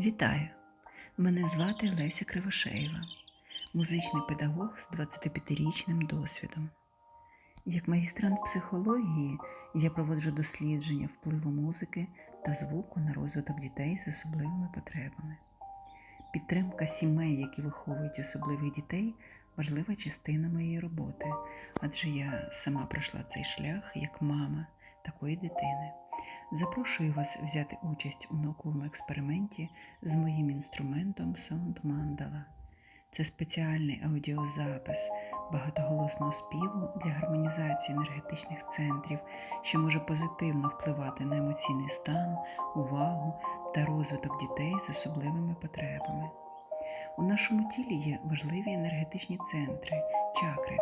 Вітаю! Мене звати Леся Кривошеєва, музичний педагог з 25-річним досвідом. Як магістрант психології я проводжу дослідження впливу музики та звуку на розвиток дітей з особливими потребами. Підтримка сімей, які виховують особливих дітей, важлива частина моєї роботи, адже я сама пройшла цей шлях як мама такої дитини. Запрошую вас взяти участь у науковому експерименті з моїм інструментом Sound Mandala. Це спеціальний аудіозапис багатоголосного співу для гармонізації енергетичних центрів, що може позитивно впливати на емоційний стан, увагу та розвиток дітей з особливими потребами. У нашому тілі є важливі енергетичні центри, чакри.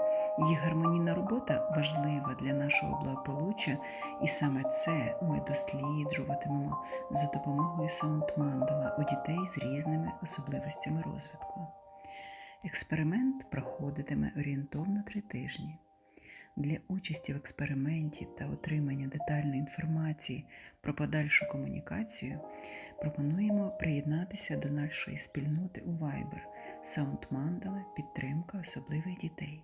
Їх гармонійна робота важлива для нашого благополуччя, і саме це ми досліджуватимемо за допомогою саундмандала у дітей з різними особливостями розвитку. Експеримент проходитиме орієнтовно три тижні. Для участі в експерименті та отримання детальної інформації про подальшу комунікацію пропонуємо приєднатися до нашої спільноти у Viber Sound Підтримка особливих дітей.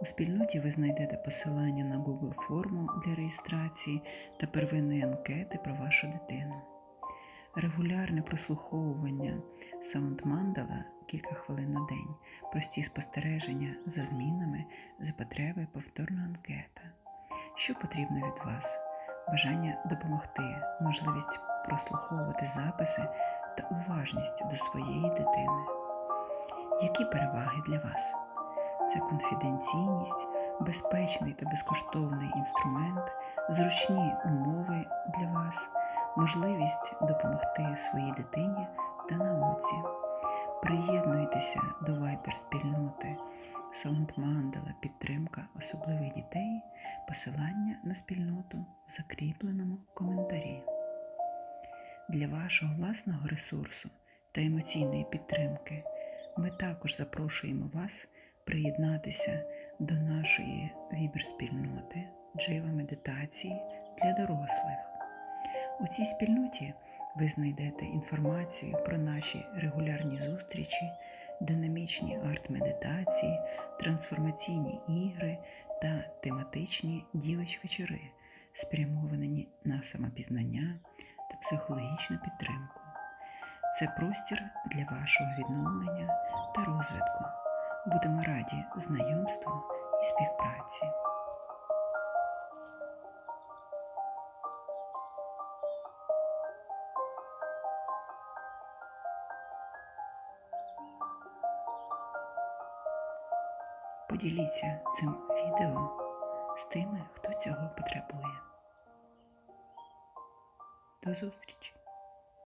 У спільноті ви знайдете посилання на Google форму для реєстрації та первинної анкети про вашу дитину. Регулярне прослуховування Mandala кілька хвилин на день, прості спостереження за змінами, за потреби повторна анкета. Що потрібно від вас? Бажання допомогти, можливість прослуховувати записи та уважність до своєї дитини. Які переваги для вас? Це конфіденційність, безпечний та безкоштовний інструмент, зручні умови для вас, можливість допомогти своїй дитині та науці. Приєднуйтеся до Viber спільноти Sound Підтримка особливих дітей. Посилання на спільноту в закріпленому коментарі. Для вашого власного ресурсу та емоційної підтримки ми також запрошуємо вас приєднатися до нашої вібер-спільноти Джива медитації для дорослих. У цій спільноті ви знайдете інформацію про наші регулярні зустрічі, динамічні арт-медитації, трансформаційні ігри та тематичні дівич-вечори, спрямовані на самопізнання та психологічну підтримку. Це простір для вашого відновлення та розвитку. Будемо раді знайомству і співпраці. Поділіться цим відео з тими, хто цього потребує. До зустрічі!